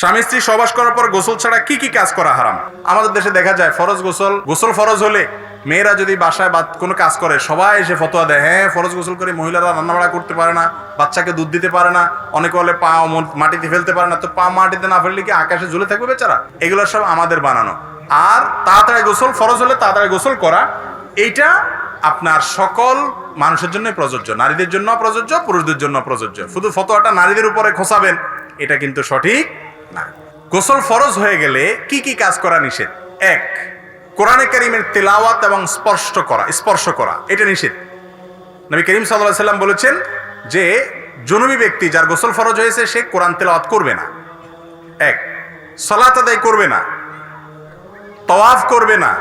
স্বামী স্ত্রী সবাস করার পর গোসল ছাড়া কি কি কাজ করা হারাম? আমাদের দেশে দেখা যায় ফরজ গোসল গোসল ফরজ হলে মেয়েরা যদি বাসায় বা কোনো কাজ করে, সবাই এসে ফতোয়া দেয় হ্যাঁ ফরজ গোসল করে মহিলারা রান্নাবাড়া করতে পারে না, বাচ্চাকে দুধ দিতে পারে না, অনেকে হলে পা মাটিতে ফেলতে পারে না। তো পা মাটিতে না ফেললে কি আকাশে ঝুলে থাকবে বেচারা? এগুলো সব আমাদের বানানো। আর তাড়াতাড়ি গোসল ফরজ হলে তাড়াতাড়ি গোসল করা, এইটা আপনার সকল মানুষের জন্য প্রযোজ্য। নারীদের জন্য প্রযোজ্য, পুরুষদের জন্য প্রযোজ্য। শুধু ফতোয়াটা নারীদের উপরে খোসাবেন এটা কিন্তু সঠিক না। গোসল ফরজ হয়ে গেলে কি কি কাজ করা নিষেধ? এক, কোরআনে করিমের তেলাওয়াত এবং স্পষ্ট করা, স্পর্শ করা, এটা নিষেধ। নবী করিম সাল্লাহ সাল্লাম বলেছেন যে, জনবী ব্যক্তি যার গোসল ফরজ হয়েছে, সে কোরআন তেলাওয়াত করবে না। এক, সলাত আদায় করবে না। তওয়াফ করবে না।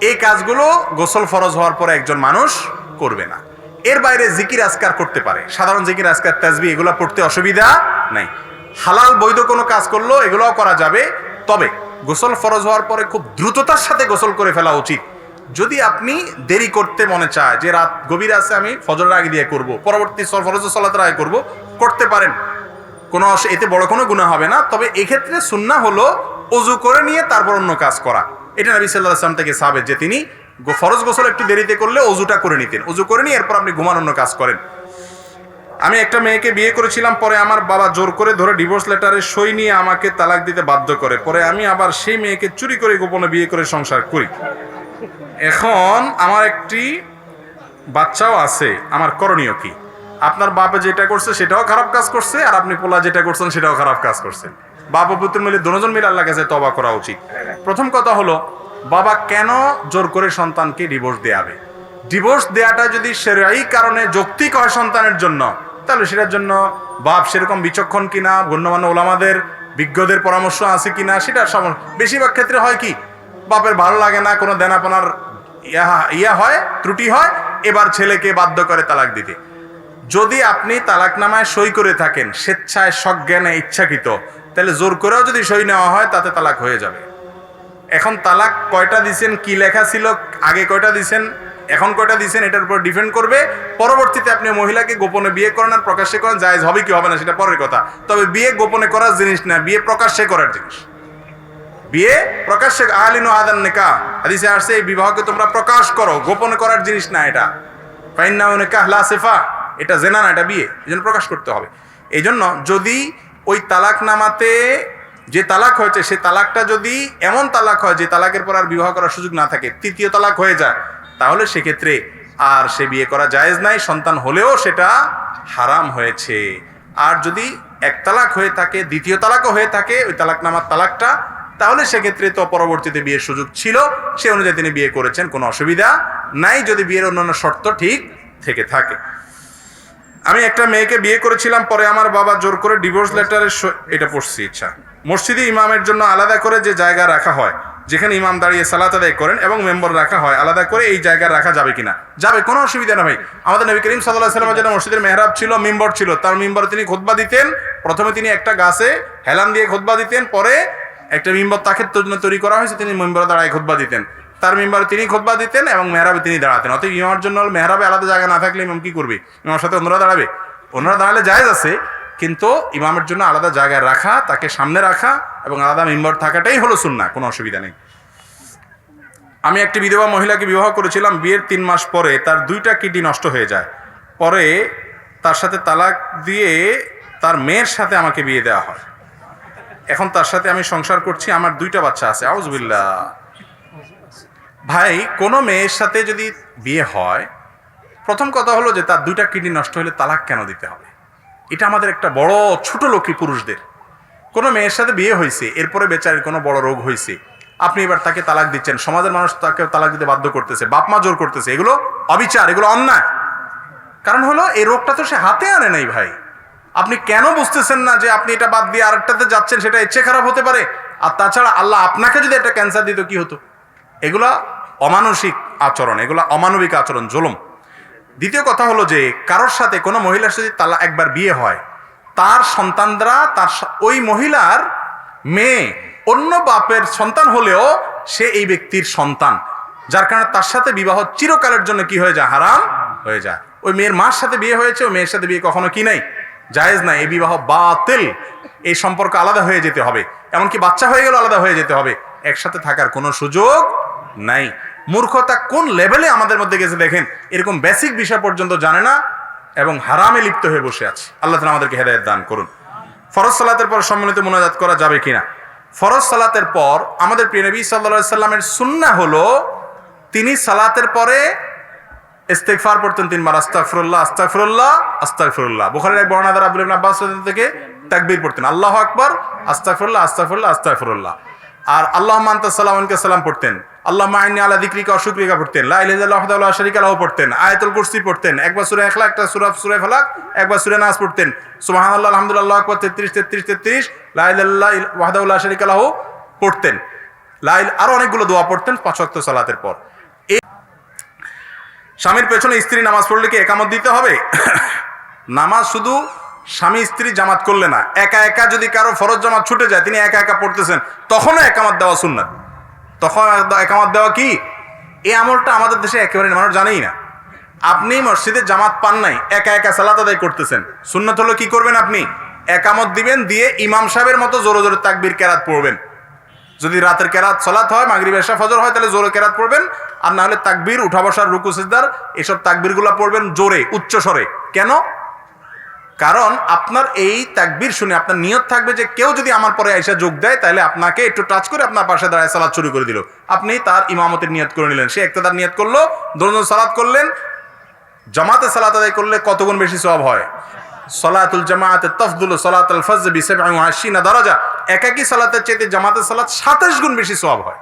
এই কাজগুলো গোসল ফরজ হওয়ার পরে একজন মানুষ করবে না। এর বাইরে জিকির আজকার করতে পারে। সাধারণ জিকির আজকার, তাজবি এগুলো পড়তে অসুবিধা নাই। হালাল বৈধ কোনো কাজ করল, এগুলোও করা যাবে। তবে গোসল ফরজ হওয়ার পরে খুব দ্রুততার সাথে গোসল করে ফেলা উচিত। যদি আপনি দেরি করতে মনে চায় যে রাত গভীর আছে, আমি ফজরের আগে দিয়ে করব, পরবর্তী ফরজ সলাতের আগে করব, করতে পারেন। কোনো এতে বড় কোনো গুণা হবে না। তবে এক্ষেত্রে সুন্না হলো অজু করে নিয়ে তারপর অন্য কাজ করা। এটা নবী সাল্লাহ আসলাম থেকে সাবেত যে তিনি ফরজ গোসল একটু দেরিতে করলে অজুটা করে নিতেন। অজু করে নিয়ে এরপর আপনি ঘুমান, অন্য কাজ করেন। আমি একটা মেয়েকে বিয়ে করেছিলাম, পরে আমার বাবা জোর করে ধরে ডিভোর্স লেটারে সই নিয়ে আমাকে তালাক দিতে বাধ্য করে। পরে আমি আবার সেই মেয়েকে চুরি করে গোপনে বিয়ে করে সংসার করি। এখন আমার একটি বাচ্চাও আছে, আমার করণীয় কি? আপনার বাপে যেটা করছে সেটাও খারাপ কাজ করছে, আর আপনি পোলা যেটা করছেন সেটাও খারাপ কাজ করছেন। বাবা পুত্র মিলে দুজন মিলে আল্লাহ কাছে তবা করা উচিত। প্রথম কথা হলো, বাবা কেন জোর করে সন্তানকে ডিভোর্স দেয়াবে? ডিভোর্স দেয়াটা যদি সেরাই কারণে যৌক্তিক হয় সন্তানের জন্য তাহলে সেটার জন্য বাপ সেরকম বিচক্ষণ কিনা, গণ্যমান্য ওলামাদের বিজ্ঞদের পরামর্শ আছে কিনা, সেটা সম- বেশিরভাগ ক্ষেত্রে হয় কি, বাপের ভালো লাগে না, কোনো দেনাপনার ইয়া ইয়া হয়, ত্রুটি হয়, এবার ছেলেকে বাধ্য করে তালাক দিতে। যদি আপনি তালাকনামায় সই করে থাকেন, স্বেচ্ছায় সজ্ঞানে ইচ্ছাকৃত, তাহলে জোর করেও যদি সই নেওয়া হয়, তাতে তালাক হয়ে যাবে। এখন তালাক কয়টা দিছেন, কি লেখা ছিল, আগে কয়টা দিছেন? এখন কয়টা দিছেন, এটার উপর ডিপেন্ড করবে। পরবর্তীতে আপনি মহিলাকে গোপনে বিয়ে করেন আর প্রকাশ্যে করেন, জায়েজ হবে কি হবে না সেটা পরের কথা। তবে বিয়ে গোপনে করার জিনিস না, বিয়ে প্রকাশ্যে করার জিনিস। বিয়ে প্রকাশ্যে আলিন আদান নেকা। হাদিসে আসছে, এই বিবাহকে তোমরা প্রকাশ করো, গোপনে করার জিনিস না এটা। ফাইন্না নেকা লা সেফা, এটা জেনা না, এটা বিয়ে, এই জন্য প্রকাশ করতে হবে। এই জন্য যদি ওই তালাক নামাতে যে তালাক হয়েছে, সে তালাকটা যদি এমন তালাক হয় যে তালাকের পর আর বিবাহ করার সুযোগ না থাকে, তৃতীয় তালাক হয়ে যায়। তাহলে সেক্ষেত্রে আর সে বিয়ে করা জায়েজ নাই, সন্তান হলেও সেটা হারাম হয়েছে। আর যদি এক তালাক হয়ে থাকে, দ্বিতীয় তালাকও হয়ে থাকে, ওই তালাক নামার তালাকটা, তাহলে সেক্ষেত্রে তো পরবর্তীতে বিয়ের সুযোগ ছিল, সে অনুযায়ী তিনি বিয়ে করেছেন, কোনো অসুবিধা নাই, যদি বিয়ের অন্যান্য শর্ত ঠিক থেকে থাকে। আমি একটা মেয়েকে বিয়ে করেছিলাম, পরে আমার বাবা জোর করে ডিভোর্স লেটারের এটা পড়ছি ইচ্ছা মসজিদে ইমামের জন্য আলাদা করে যে জায়গা রাখা হয়, যেখানে ইমাম দাঁড়িয়ে সালাত আদায় করেন এবং মেম্বার রাখা হয়, আলাদা করে এই জায়গা রাখা যাবে কিনা? যাবে, কোনো অসুবিধা না ভাই আমাদের নবী করিম সাল্লাহ সাল্লামের জন্য মসজিদের মেহরাব ছিল, মিম্বর ছিল। তার মিম্বরে তিনি খোদবা দিতেন। প্রথমে তিনি একটা গাছে হেলান দিয়ে খোদবা দিতেন, পরে একটা মিম্বর তাকে জন্য তৈরি করা হয়েছে, তিনি মিম্বরে দাঁড়ায় খোদবা দিতেন। তার মেম্বারে তিনি খোদবা দিতেন এবং মেহরাবে তিনি দাঁড়াতেন। অতএব ইমামের জন্য মেহরাবে আলাদা জায়গা না থাকলে ইমাম কি করবে? ইমামের সাথে অন্যরা দাঁড়াবে? অন্যরা দাঁড়ালে জায়েজ আছে কিন্তু ইমামের জন্য আলাদা জায়গায় রাখা, তাকে সামনে রাখা এবং আলাদা মেম্বার থাকাটাই হলো সুন্না কোনো অসুবিধা নেই। আমি একটি বিধবা মহিলাকে বিবাহ করেছিলাম, বিয়ের তিন মাস পরে তার দুইটা কিডনি নষ্ট হয়ে যায়। পরে তার সাথে তালাক দিয়ে তার মেয়ের সাথে আমাকে বিয়ে দেওয়া হয়। এখন তার সাথে আমি সংসার করছি, আমার দুইটা বাচ্চা আছে আউজবিল্লা ভাই, কোনো মেয়ের সাথে যদি বিয়ে হয়, প্রথম কথা হলো যে তার দুইটা কিডনি নষ্ট হলে তালাক কেন দিতে হবে? এটা আমাদের একটা বড় ছোট লোকী পুরুষদের। কোনো মেয়ের সাথে বিয়ে হয়েছে, এরপরে বেচারের কোনো বড় রোগ হয়েছে। আপনি এবার তাকে তালাক দিচ্ছেন, সমাজের মানুষ তাকে তালাক দিতে বাধ্য করতেছে, বাপ মা জোর করতেছে, এগুলো অবিচার, এগুলো অন্যায়। কারণ হলো, এই রোগটা তো সে হাতে আনে নাই ভাই। আপনি কেন বুঝতেছেন না যে আপনি এটা বাদ দিয়ে আরেকটাতে যাচ্ছেন, সেটা ইচ্ছে খারাপ হতে পারে? আর তাছাড়া আল্লাহ আপনাকে যদি একটা ক্যান্সার দিত, কি হতো? এগুলা অমানসিক আচরণ, এগুলা অমানবিক আচরণ, জুলুম। দ্বিতীয় কথা হলো যে, কারোর সাথে কোনো মহিলার সাথে তালা একবার বিয়ে হয়, তার সন্তানরা, তার ওই মহিলার মেয়ে অন্য বাপের সন্তান হলেও সে এই ব্যক্তির সন্তান। যার কারণে তার সাথে বিবাহ চিরকালের জন্য কি হয়ে যায়? হারাম হয়ে যায়। ওই মেয়ের মার সাথে বিয়ে হয়েছে, ওই মেয়ের সাথে বিয়ে কখনো কি নাই? জায়েজ নাই। এই বিবাহ বাতিল। এই সম্পর্ক আলাদা হয়ে যেতে হবে। এমনকি বাচ্চা হয়ে গেলে আলাদা হয়ে যেতে হবে। একসাথে থাকার কোনো সুযোগ নাই। মূর্খতা কোন লেভেলে আমাদের মধ্যে গেছে দেখেন? এরকম বেসিক বিষয় পর্যন্ত জানে না এবং হারামে লিপ্ত হয়ে বসে আছে। আল্লাহ আমাদেরকে হেদায়ত দান করুন। ফরজ সালাতের পর সম্মিলিত মোনাজাত করা যাবে কিনা? ফরজ সালাতের পর আমাদের প্রিয় নবী সাল্লা সাল্লামের সুন্না হলো, তিনি সালাতের পরে ইস্তেগফার পড়তেন তিনবার, আস্তাগফিরুল্লাহ আস্তাগফিরুল্লাহ আস্তাগফিরুল্লাহ। বুখারীর এক আব্দুল্লাহ ইবনে আব্বাস থেকে তাকবীর পড়তেন। আল্লাহ আকবার, আস্তাগফিরুল্লাহ আস্তাগফিরুল্লাহ আস্তাগফিরুল্লাহ। আর আল্লাহ আনতা সালামুনকে সালাম পড়তেন? আল্লাহুম্মা আইন্নি আলা যিকরিকা ওয়া শুকরিকা পড়তেন। লা ইলাহা ইল্লাল্লাহু ওয়াহদাহু লা শারীকা পড়তেন। আয়াতুল কুরসি পড়তেন। একবার সূরা ইখলাস, একটা সূরা সূরা ফালাক, একবার সূরা নাস পড়তেন। সুবহানাল্লাহ, আলহামদুলিল্লাহ, আকবার 33 33 33 লা ইলাহা ইল্লাল্লাহ ওয়াহদাহু লা পড়তেন। লা ইল- আরও অনেকগুলো দোয়া পড়তেন পাঁচ ওয়াক্ত সালাতের পর। এই স্বামীর পেছনে স্ত্রী নামাজ পড়লে কি একামত দিতে হবে? নামাজ শুধু স্বামী স্ত্রী জামাত করলে না। একা একা যদি কারও ফরজ জামাত ছুটে যায়, তিনি একা একা পড়তেছেন, তখনও একামত দেওয়া সুন্নাত। তখন একামত দেওয়া কি? এই আমলটা আমাদের দেশে একেবারে মানুষ জানেই না। আপনি মসজিদে জামাত পান নাই, একা একা সালাত আদায় করতেছেন। সুন্নত হলো কি করবেন আপনি? একামত দিবেন, দিয়ে ইমাম সাহেবের মতো জোরে জোরে তাকবির, কেরাত পড়বেন। যদি রাতের কেরাত সলাত হয়, মাগরিব, এশা, ফজর হয়, তাহলে জোরে কেরাত পড়বেন। আর না হলে তাকবীর, উঠা বসার, রুকু এসব তাকবীরগুলো পড়বেন জোরে উচ্চ স্বরে কেন? কারণ আপনার এই তাকবীর শুনে আপনার নিয়ত থাকবে যে কেউ যদি আমার পরে আইসা যোগ দেয় তাহলে আপনাকে একটু টাচ করে আপনার পাশে দাঁড়ায় সালাদ শুরু করে দিল। আপনি তার ইমামতের নিয়ত করে নিলেন। সে একটা তার নিয়ত করল দুজন সালাদ করলেন। জামাতে সালাত আদায় করলে কত গুণ বেশি সব হয়? সলাতুল জামাতে তফদুল সলাতুল ফজ বি সাবঈ ওয়া আশিনা দরাজা। একাকী সালাতের চাইতে জামাতের সালাত 27 গুণ বেশি সব হয়।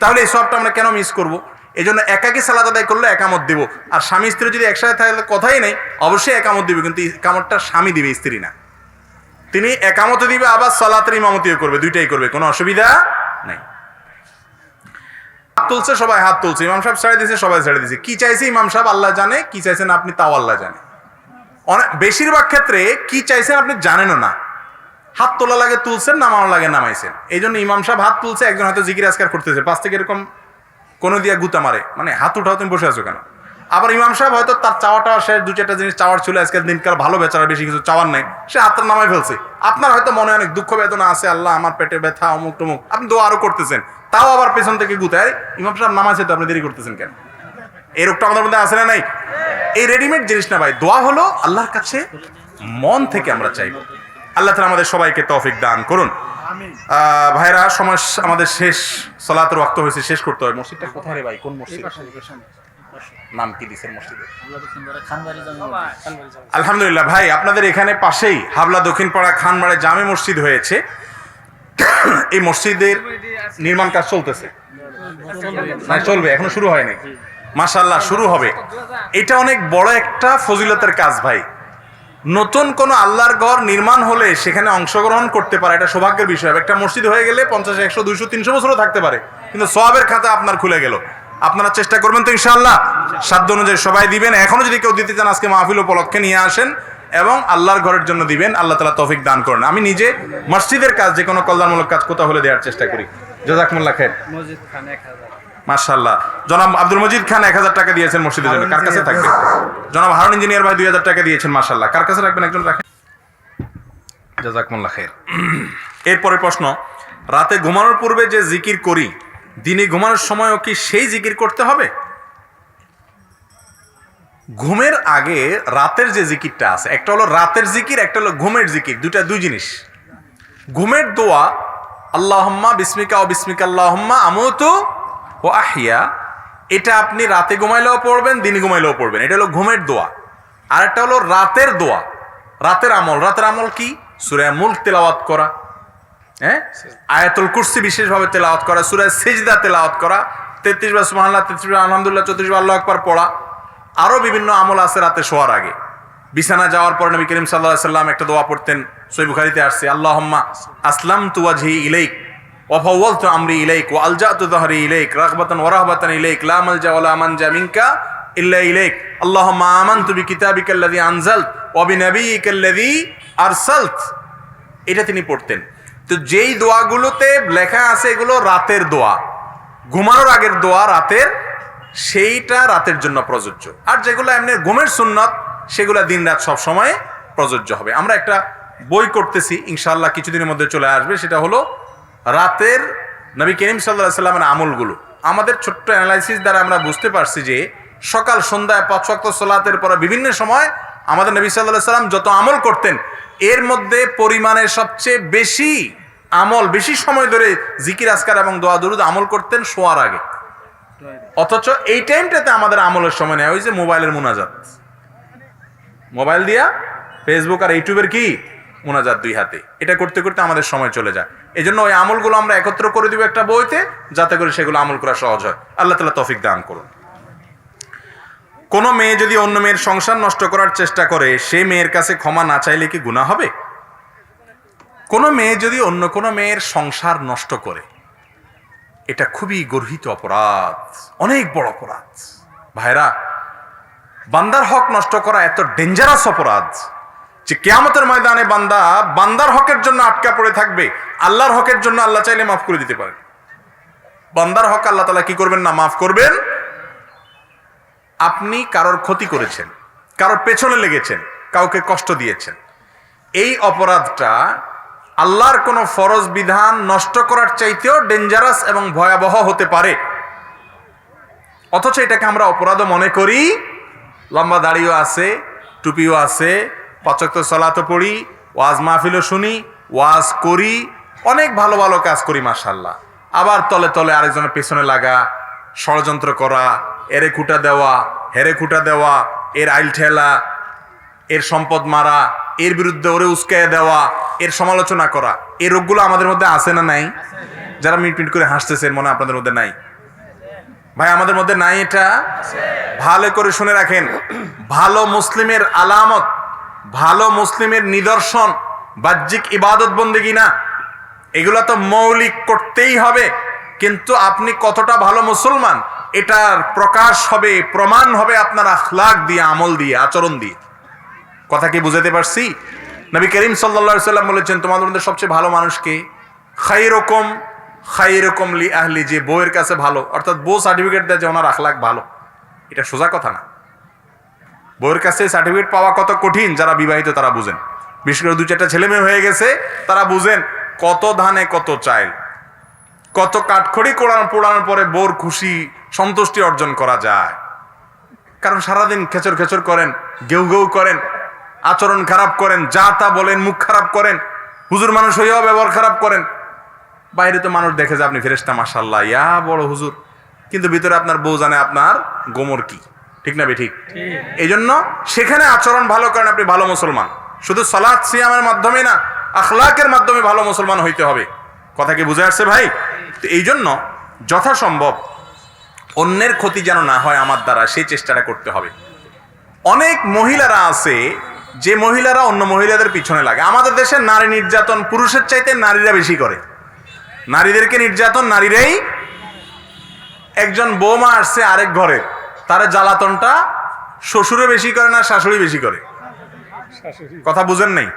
তাহলে এই সবটা আমরা কেন মিস করব? এই জন্য একাকী সালাত আদায় করলে একামত দেব। আর স্বামী স্ত্রী যদি একসাথে থাকলে কথাই নেই, অবশ্যই একামত দিবে, কিন্তু একামতটা স্বামী দিবে, স্ত্রী না। তিনি একামত দিবে, আবার সালাতের ইমামতিও করবে, দুইটাই করবে, কোনো অসুবিধা নাই। হাত তুলছে, সবাই হাত তুলছে, ইমাম সাহেব ছেড়ে দিয়েছে, সবাই ছেড়ে দিয়েছে। কি চাইছে ইমাম সাহেব? আল্লাহ জানে, কি চাইছেন আপনি তাও আল্লাহ জানে। অনেক, বেশিরভাগ ক্ষেত্রে কি চাইছেন আপনি জানেনও না। হাত তোলা লাগে তুলছেন, নামানো লাগে নামাইছেন। এই জন্য ইমাম সাহেব হাত তুলছে, একজন হয়তো জিকির আজকার করতেছে। পাশ থেকে এরকম কোনো দিয়া গুতা মারে। মানে হাত উঠাও তুমি বসে আছো কেন? আবার ইমাম সাহেব হয়তো তার চাওয়াটা শেষ দু চারটা জিনিস চাওয়ার ছিল, আজকের দিনকাল ভালো বেচারা, বেশি কিছু চাওয়ার নাই। সে হাতটা নামাই ফেলছে। আপনার হয়তো মনে অনেক দুঃখ বেদনা আছে, আল্লাহ আমার পেটে ব্যথা, অমুক টমুক। আপনি দোয়া আরও করতেছেন। তাও আবার পেছন থেকে গুতায় ইমাম সাহেব নামাইছে তো আপনি দেরি করতেছেন কেন? এই রোগটা আমাদের মধ্যে আছে না নাই? এই রেডিমেড জিনিস না ভাই। দোয়া হলো আল্লাহর কাছে মন থেকে আমরা চাইব। আল্লাহ তালা আমাদের সবাইকে তৌফিক দান করুন। ভাইরা সময় আমাদের শেষ সলাতের রক্ত হয়েছে শেষ করতে হবে মসজিদটা কোথায় রে ভাই? কোন মসজিদ? নাম কি দিছেন মসজিদের আলহামদুলিল্লাহ ভাই আপনাদের এখানে পাশেই হাবলা দক্ষিণ পাড়া খানবাড়ে জামে মসজিদ হয়েছে। এই মসজিদের নির্মাণ কাজ চলতেছে। না চলবে এখনও শুরু হয়নি। মাশাল্লাহ শুরু হবে। এটা অনেক বড় একটা ফজিলতের কাজ ভাই। নতুন কোন আল্লাহর ঘর নির্মাণ হলে সেখানে অংশগ্রহণ করতে পারে, এটা সৌভাগ্যের বিষয়। একটা মসজিদ হয়ে গেলে পঞ্চাশ, একশো, দুইশো, তিনশো বছরও থাকতে পারে, কিন্তু সবের খাতা আপনার খুলে গেল। আপনারা চেষ্টা করবেন তো ইনশাআল্লাহ, সাধ্য অনুযায়ী সবাই দিবেন। এখনও যদি কেউ দিতে চান, আজকে মাহফিল উপলক্ষে নিয়ে আসেন এবং আল্লাহর ঘরের জন্য দিবেন, আল্লাহ তালা তৌফিক দান করেন। আমি নিজে মসজিদের কাজ যে কোনো কল্যাণমূলক কাজ কোথাও হলে দেওয়ার চেষ্টা করি। জাজাকমুল্লাহ খের মসজিদ খান হাজার মার্শাল্লাহ জনাব আব্দুল মজিদ খান এক হাজার টাকা দিয়েছেন মসজিদের জন্য। কার কাছে থাকবে? জনাব হারুন ইঞ্জিনিয়ার ভাই দুই হাজার টাকা দিয়েছেন মার্শাল্লাহ কার কাছে রাখবেন একজন রাখেন? জাজাকমুল্লাহ খের এরপরে প্রশ্ন, রাতে ঘুমানোর পূর্বে যে জিকির করি, দিনে ঘুমানোর সময়ও কি সেই জিকির করতে হবে? ঘুমের আগে রাতের যে জিকিরটা আছে, একটা হলো রাতের জিকির, একটা হলো ঘুমের জিকির দুটা দুই জিনিস। ঘুমের দোয়া, আল্লাহম্মা বিস্মিকা ও বিস্মিকা আল্লাহম্মা আমতু ও আহিয়া এটা আপনি রাতে ঘুমাইলেও পড়বেন, দিনে ঘুমাইলেও পড়বেন। এটা হলো ঘুমের দোয়া। আর একটা হলো রাতের দোয়া। রাতের আমল। রাতের আমল কি? সুরে মুল্ক তেলাওয়াত করা। হ্যাঁ? আয়াতুল কুরসি বিশেষভাবে তেলাওয়াত করা। সুরে সিজদা তেলাওয়াত করা। তেত্রিশ বার সুবহানাল্লাহ, তেত্রিশ বার আলহামদুলিল্লাহ, চৌত্রিশ বার আল্লাহ আকবার পড়া। আরও বিভিন্ন আমল আছে রাতে শোয়ার আগে। বিছানা যাওয়ার পর নবী করিম সাল্লাহ সাল্লাম একটা দোয়া পড়তেন। সই বুখারিতে আসছে, আল্লাহম্মা আসলাম তুয়াজহি ইলাইক। ওয়াফাওয়ালতু আমরি ইলাইক ওয়া আলজাতু যাহরি ইলাইক, রাগবাতান ওয়া রাহবাতান ইলাইক, লা মালজা ওয়া লা মানজা মিনকা ইল্লা ইলাইক। আল্লাহুম্মা আমানতু বিকিতাবিকা আল্লাযী আনজালত ওয়া বিনাবিয়িকা আল্লাযী আরসালত। এটা তিনি পড়তেন। তো যেই দোয়াগুলোতে লেখা আছে এগুলো রাতের দোয়া। ঘুমানোর আগের দোয়া রাতের, সেইটা রাতের জন্য প্রযোজ্য। আর যেগুলো এমনি ঘুমের সুন্নত, সেগুলো দিন রাত সব সময় প্রযোজ্য হবে। আমরা একটা বই করতেছি ইনশাল্লাহ কিছুদিনের মধ্যে চলে আসবে, সেটা হলো রাতের নবী করিম সাল্লাহ সাল্লামের আমলগুলো। আমাদের ছোট্ট অ্যানালাইসিস দ্বারা আমরা বুঝতে পারছি যে, সকাল, সন্ধ্যায় পাঁচ ওয়াক্ত সোলাতের পরে বিভিন্ন সময় আমাদের নবী সাল্লাহ সাল্লাম যত আমল করতেন, এর মধ্যে পরিমাণে সবচেয়ে বেশি আমল, বেশি সময় ধরে জিকির আসকার এবং দোয়া, দরুদ আমল করতেন শোয়ার আগে। অথচ এই টাইমটাতে আমাদের আমলের সময় নেওয়া হয়েছে মোবাইলের মোনাজাত। মোবাইল দিয়া ফেসবুক আর ইউটিউবের কি? মোনাজাত দুই হাতে। এটা করতে করতে আমাদের সময় চলে যায়। এই জন্য ওই আমলগুলো আমরা একত্র করে দিব একটা বইতে, যাতে করে সেগুলো আমল করা সহজ হয়। আল্লাহ তালা তফিক দান করুন। কোনো মেয়ে যদি অন্য মেয়ের সংসার নষ্ট করার চেষ্টা করে, সে মেয়ের কাছে ক্ষমা না চাইলে কি গুণা হবে? কোনো মেয়ে যদি অন্য কোনো মেয়ের সংসার নষ্ট করে, এটা খুবই গর্হিত অপরাধ, অনেক বড় অপরাধ। ভাইরা বান্দার হক নষ্ট করা এত ডেঞ্জারাস অপরাধ যে কেয়ামতের ময়দানে বান্দা বান্দার হকের জন্য আটকা পড়ে থাকবে। আল্লাহর হকের জন্য আল্লাহ চাইলে মাফ করে দিতে পারে বন্দার হক আল্লাহ তালা কি করবেন না মাফ করবেন? আপনি কারোর ক্ষতি করেছেন, কারোর পেছনে লেগেছেন, কাউকে কষ্ট দিয়েছেন। এই অপরাধটা আল্লাহর কোনো ফরজ বিধান নষ্ট করার চাইতেও ডেঞ্জারাস এবং ভয়াবহ হতে পারে। অথচ এটাকে আমরা অপরাধও মনে করি। লম্বা দাড়িও আছে, টুপিও আছে, পাচক সলাতো পড়ি, ওয়াজ মাহফিলও শুনি, ওয়াজ করি অনেক ভালো ভালো কাজ করি মাসাল্লাহ আবার তলে তলে আরেকজনের পেছনে লাগা, ষড়যন্ত্র করা, এরে খুঁটা দেওয়া, হেরে খুঁটা দেওয়া, এর আইল ঠেলা, এর সম্পদ মারা, এর বিরুদ্ধে ওরে উস্কাইয়া দেওয়া, এর সমালোচনা করা, এই রোগগুলো আমাদের মধ্যে আছে না নাই? যারা মিট মিট করে হাসতেছেন মনে আপনাদের মধ্যে নাই? ভাই, আমাদের মধ্যে নাই এটা? ভালো করে শুনে রাখেন, ভালো মুসলিমের আলামত, ভালো মুসলিমের নিদর্শন, বাহ্যিক ইবাদত বন্দেগি না এগুলো তো মৌলিক করতেই হবে, কিন্তু আপনি কতটা ভালো মুসলমান, এটার প্রকাশ হবে, প্রমাণ হবে আপনার আখলাক দিয়ে, আমল দিয়ে, আচরণ দিয়ে। কথা কি বুঝাতে পারছি? নবী করিম সাল্লা সাল্লাম বলেছেন, তোমাদের মধ্যে সবচেয়ে ভালো মানুষকে খাই রকম খাই রকম লি আহলি যে বউয়ের কাছে ভালো, অর্থাৎ বউ সার্টিফিকেট দেয় যে ওনার আখলাক ভালো। এটা সোজা কথা না। বউয়ের কাছে সার্টিফিকেট পাওয়া কত কঠিন, যারা বিবাহিত তারা বুঝেন। বিশেষ করে দু চারটা ছেলে মেয়ে হয়ে গেছে, তারা বুঝেন কত ধানে কত চাইল কত কাঠখড়ি কোড়ানো পোড়ানোর পরে বোর খুশি সন্তুষ্টি অর্জন করা যায়। কারণ সারাদিন খেচর খেচর করেন গেউ গেউ করেন আচরণ খারাপ করেন যা তা বলেন মুখ খারাপ করেন হুজুর মানুষ হইয়াও ব্যবহার খারাপ করেন। বাইরে তো মানুষ দেখে যে আপনি ফেরেস্তা মাসাল্লাহ ইয়া বড় হুজুর। কিন্তু ভিতরে আপনার বউ জানে আপনার গোমর কি। ঠিক না বে ঠিক? এই জন্য সেখানে আচরণ ভালো করেন আপনি ভালো মুসলমান। শুধু সালাদ সিয়ামের মাধ্যমে না আখলাকের মাধ্যমে ভালো মুসলমান হইতে হবে। কথা কি বুঝে আসছে ভাই? তো এই জন্য যথাসম্ভব অন্যের ক্ষতি যেন না হয় আমার দ্বারা, সেই চেষ্টাটা করতে হবে। অনেক মহিলারা আছে, যে মহিলারা অন্য মহিলাদের পিছনে লাগে। আমাদের দেশে নারী নির্যাতন পুরুষের চাইতে নারীরা বেশি করে। নারীদেরকে নির্যাতন নারীরাই একজন বৌমা আসছে আরেক ঘরে, তারা জ্বালাতনটা শ্বশুরে বেশি করে না শাশুড়ি বেশি করে। কথা বুঝেন নাই?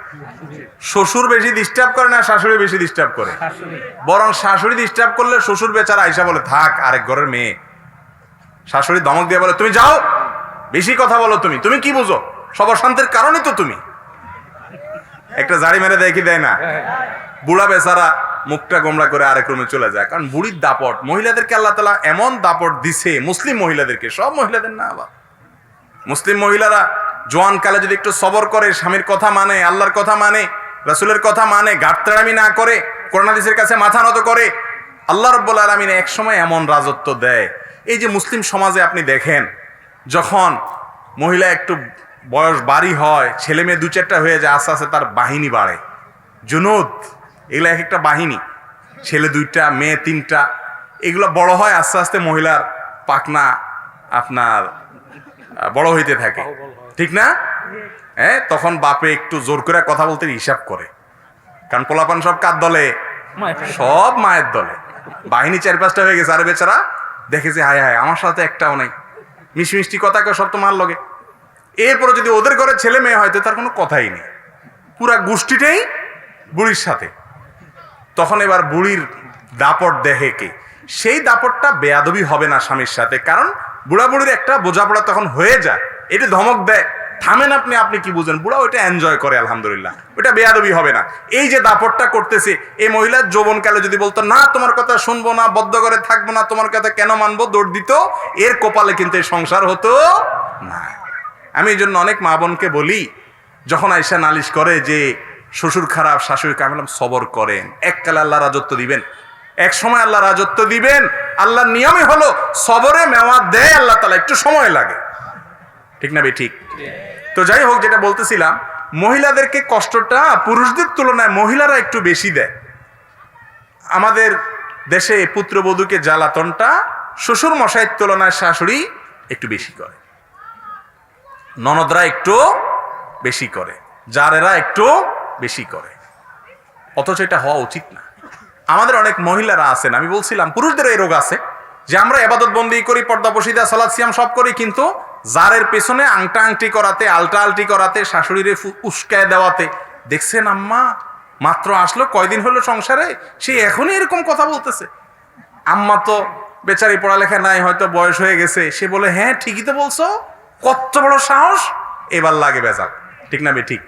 শ্বশুর বেশি ডিস্টার্ব করে না শাশুড়ি বেশি ডিস্টার্ব করে? বরং শাশুড়ি ডিস্টার্ব করলে শ্বশুর বেচারা আইসা বলে থাক আরেক ঘরের মেয়ে। শাশুড়ি ধমক দিয়ে বলে তুমি যাও বেশি কথা বলো তুমি। তুমি কি বুঝো? সব অশান্তির কারণে তো তুমি। একটা জাড়ি মেরে দেখি দেয় না? বুড়া বেচারা মুখটা গোমরা করে আরেক রুমে চলে যায়। কারণ বুড়ির দাপট মহিলাদেরকে আল্লাহ তালা এমন দাপট দিছে মুসলিম মহিলাদেরকে সব মহিলাদের না আবার মুসলিম মহিলারা জোয়ান কালে যদি একটু সবর করে, স্বামীর কথা মানে আল্লাহর কথা মানে রাসুলের কথা মানে গাত্রামি না করে করোনাদিসের কাছে মাথা নত করে, আল্লাহ রব্বুল আলমিন এক সময় এমন রাজত্ব দেয়। এই যে মুসলিম সমাজে আপনি দেখেন, যখন মহিলা একটু বয়স বাড়ি হয়, ছেলে মেয়ে দু চারটা হয়ে যায়, আস্তে আস্তে তার বাহিনী বাড়ে। জুনুদ, এগুলো এক একটা বাহিনী, ছেলে দুইটা, মেয়ে তিনটা, এগুলো বড় হয়, আস্তে আস্তে মহিলার পাকনা আপনার বড় হইতে থাকে। ঠিক না? হ্যাঁ তখন বাপে একটু জোর করে কথা বলতে হিসাব করে। কারণ পোলাপান সব কার দলে? সব মায়ের দলে। বাহিনী চার পাঁচটা হয়ে গেছে আর বেচারা। দেখেছে হায় হায় আমার সাথে একটাও নাই। মিষ্টি মিষ্টি কথা কেউ সব তো মার লগে। এরপরে যদি ওদের ঘরে ছেলে মেয়ে হয়তো তার কোনো কথাই নেই। পুরা গোষ্ঠীটাই বুড়ির সাথে। তখন এবার বুড়ির দাপট দেখে কে? সেই দাপটটা বেয়াদবি হবে না স্বামীর সাথে কারণ বুড়া বুড়ির একটা বোঝাপড়া তখন হয়ে যায়। এটা ধমক দেয়। থামেন আপনি আপনি কি বুঝেন? বুড়া ওইটা এনজয় করে, আলহামদুলিল্লাহ। ওইটা বেয়াদবি হবে না। এই যে দাপটটা করতেছে, এই মহিলার যৌবনকালে যদি বলতো, না, তোমার কথা শুনব না, বদ্ধ করে থাকব না, তোমার কথা কেন মানবো? দৌড় দিত, এর কপালে কিন্তু এই সংসার হতো না। আমি এই জন্য অনেক মা বোনকে বলি, যখন আয়সা নালিশ করে যে শ্বশুর খারাপ, শাশুড়ি বললাম, সবর করেন। এককালে আল্লাহ রাজত্ব দিবেন। এক সময় আল্লাহ রাজত্ব দিবেন, আল্লাহর নিয়মই হলো সবরে মেওয়া দেয়, আল্লাহ তালা একটু সময় লাগে। ঠিক না ঠিক। তো যাই হোক, যেটা বলতেছিলাম, মহিলাদেরকে কষ্টটা পুরুষদের তুলনায় মহিলারা একটু বেশি দেয়। আমাদের দেশে পুত্রবধূকে জ্বালাতনটা শ্বশুর মশাইয়ের তুলনায় শাশুড়ি একটু বেশি করে। ননদরা একটু বেশি করে। জারেরা একটু বেশি করে। অথচ এটা হওয়া উচিত না। আমাদের অনেক মহিলারা আছেন, আমি বলছিলাম পুরুষদের এই রোগ আছে যে আমরা এবাদত বন্দি করি, পর্দা বসিদা সালাদ সব করি, কিন্তু জারের পেছনে আংটা আংটি করাতে, আলটা আলটি করাতে, শাশুড়িরে উস্কায় দেওয়াতে। দেখছেন আম্মা, মাত্র আসলো, কয়দিন হলো সংসারে? সে এখনই এরকম কথা বলতেছে। আম্মা তো বেচারি পড়ালেখা নাই, হয়তো বয়স হয়ে গেছে। সে বলে হ্যাঁ ঠিকই তো বলছো। কত বড় সাহস। এবার লাগে বেজাল। ঠিক না বে, ঠিক?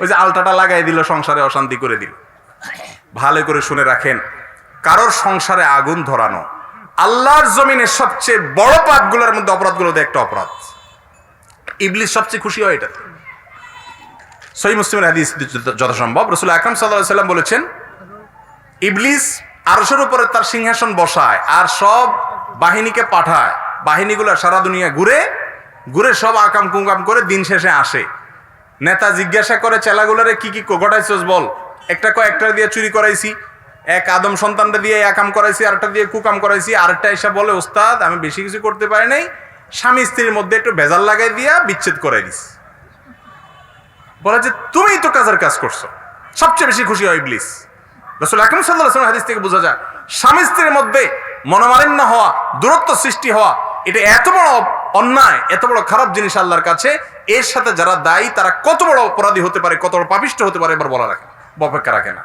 ওই যে আলটাটা লাগাই দিল, সংসারে অশান্তি করে দিল। ভালো করে শুনে রাখেন, কারোর সংসারে আগুন ধরানো, আল্লাহর জমিনের সবচেয়ে বড় পাপগুলোর মধ্যে অপরাধগুলোতে একটা অপরাধ। ইবলিস সবচেয়ে খুশি হয় এটাতে সহি মুসলিমের হাদিস যথাসম্ভব। রসুল আকরাম সাল্লাম বলেছেন, ইবলিস আরশের উপরে তার সিংহাসন বসায় আর সব বাহিনীকে পাঠায়। বাহিনীগুলো সারা দুনিয়া ঘুরে ঘুরে সব আকাম কুকাম করে দিন শেষে আসে। নেতা জিজ্ঞাসা করে, চেলাগুলারে কি কি ঘটাইছস বল? একটা কয়েকটা দিয়ে চুরি করাইছি। এক আদম সন্তানটা দিয়ে একাম করাইছি, আরেকটা দিয়ে কুকাম করাইছি। আরেকটা এসে বলে, ওস্তাদ, আমি বেশি কিছু করতে পারি নাই। স্বামী স্ত্রীর মধ্যে একটু ভেজাল লাগাই দিয়া বিচ্ছেদ করাই দিস বলে যে, তুমিই তো কাজের কাজ করছ। সবচেয়ে বেশি খুশি হয় ইবলিস। রসুল আকরম সাল্লাহ হাদিস থেকে বোঝা যায়, স্বামী স্ত্রীর মধ্যে মনোমালিন্য হওয়া, দূরত্ব সৃষ্টি হওয়া, এটা এত বড় অন্যায়, এত বড় খারাপ জিনিস আল্লাহর কাছে, এর সাথে যারা দায়ী, তারা কত বড় অপরাধী হতে পারে, কত বড় পাপিষ্ট হতে পারে, এবার বলা রাখে অপেক্ষা রাখে না।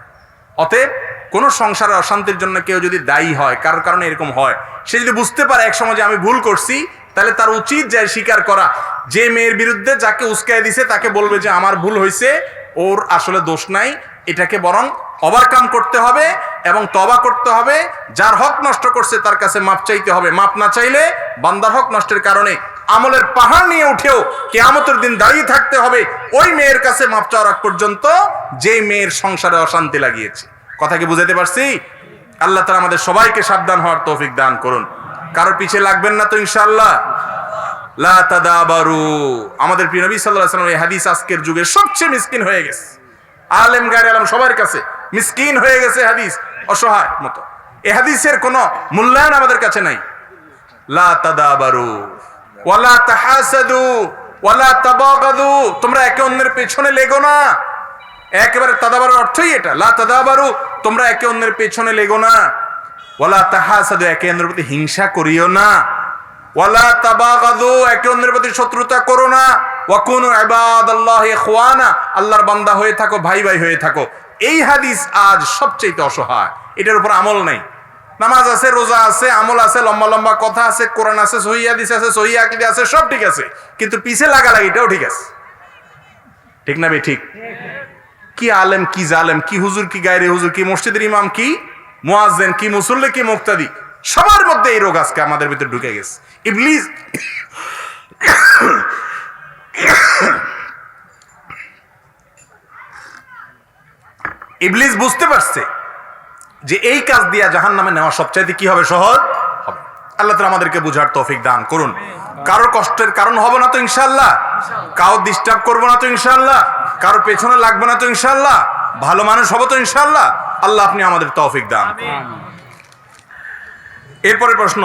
অতএব, কোন সংসারে অশান্তির জন্য কেউ যদি দায়ী হয় কারোর কারণে এরকম হয়, সে যদি বুঝতে পারে এক সময় যে আমি ভুল করছি তাহলে তার উচিত যে স্বীকার করা। যে মেয়ের বিরুদ্ধে যাকে উস্কায় দিছে, তাকে বলবে যে আমার ভুল হয়েছে ওর আসলে দোষ নাই। এটাকে বরং ওভারকাম করতে হবে এবং তবা করতে হবে। যার হক নষ্ট করছে, তার কাছে মাপ চাইতে হবে। মাপ না চাইলে বান্দার হক নষ্টের কারণে আমলের পাহাড় নিয়ে উঠেও কেয়ামতের দিন দাঁড়িয়ে থাকতে হবে। ওই মেয়ের কাছে মাপ চাওয়ার পর্যন্ত যে মেয়ের সংসারে অশান্তি লাগিয়েছে। কথা কি বুঝাতে পারছি? আল্লাহ তালা আমাদের সবাইকে সাবধান হওয়ার তৌফিক দান করুন। কারোর পিছিয়ে লাগবেন না তো ইনশাল্লাহ লা তাদাবারু। আমাদের প্রিয় নবী সাল্লাল্লাহু আলাইহি এই হাদিস আজকের যুগে সবচেয়ে মিসকিন হয়ে গেছে। আলেম গায়ের আলম সবার কাছে মিসকিন হয়ে গেছে হাদিস, অসহায় মতো। এই হাদিসের কোনো মূল্যায়ন আমাদের কাছে নাই। লা তাদাবারু। ওয়ালা তাহাসাদু। ওয়ালা তাবাগাদু। তোমরা একে অন্যের পেছনে লেগো না। একেবারে তাদাবারুর অর্থই এটা। লা তাদাবারু। তোমরা একে অন্যের পেছনে লেগো না। ওয়ালা তাহাসাদু, একে অন্যের প্রতি হিংসা করিও না। ওয়ালা তাবাগাদু, একে অন্যের প্রতি শত্রুতা করো না। ওয়াকুনু ইবাদাল্লাহ ইখওয়ানা, আল্লাহর বান্দা হয়ে থাকো, ভাই ভাই হয়ে থাকো। এই হাদিস আজ সবচেয়ে অসহায়। এটার উপর আমল নেই। নামাজ আছে, রোজা আছে, আমল আছে, লম্বা লম্বা কথা আছে, কোরআন আছে, সহি হাদিস আছে, সহি আকিদা আছে, সব ঠিক আছে। কিন্তু পিছে লাগা লাগালাগিটাও ঠিক আছে। ঠিক না বে, ঠিক? কি আলেম, কি জালেম, কি হুজুর, কি গায়রে হুজুর, কি মসজিদের ইমাম, কি মুয়াজ্জেন কি মুসল্লি, কি মুক্তাদি? সবার মধ্যে এই রোগ আজকে আমাদের ভিতরে ঢুকে গেছে। ইবলিস ইবলিস বুঝতে পারছে যে এই কাজ দিয়া জাহান নামে নেওয়া সবচাইতে কি হবে? সহজ? হবে। আল্লাহ তালা আমাদেরকে বুঝার তৌফিক দান করুন। কারোর কষ্টের কারণ হবে না তো ইনশাল্লাহ কারও ডিস্টার্ব করব না তো ইনশাল্লাহ কারোর পেছনে লাগবে না তো ইনশাল্লাহ ভালো মানুষ হব তো ইনশাল্লাহ আল্লাহ আপনি আমাদের তৌফিক দান। এরপরে প্রশ্ন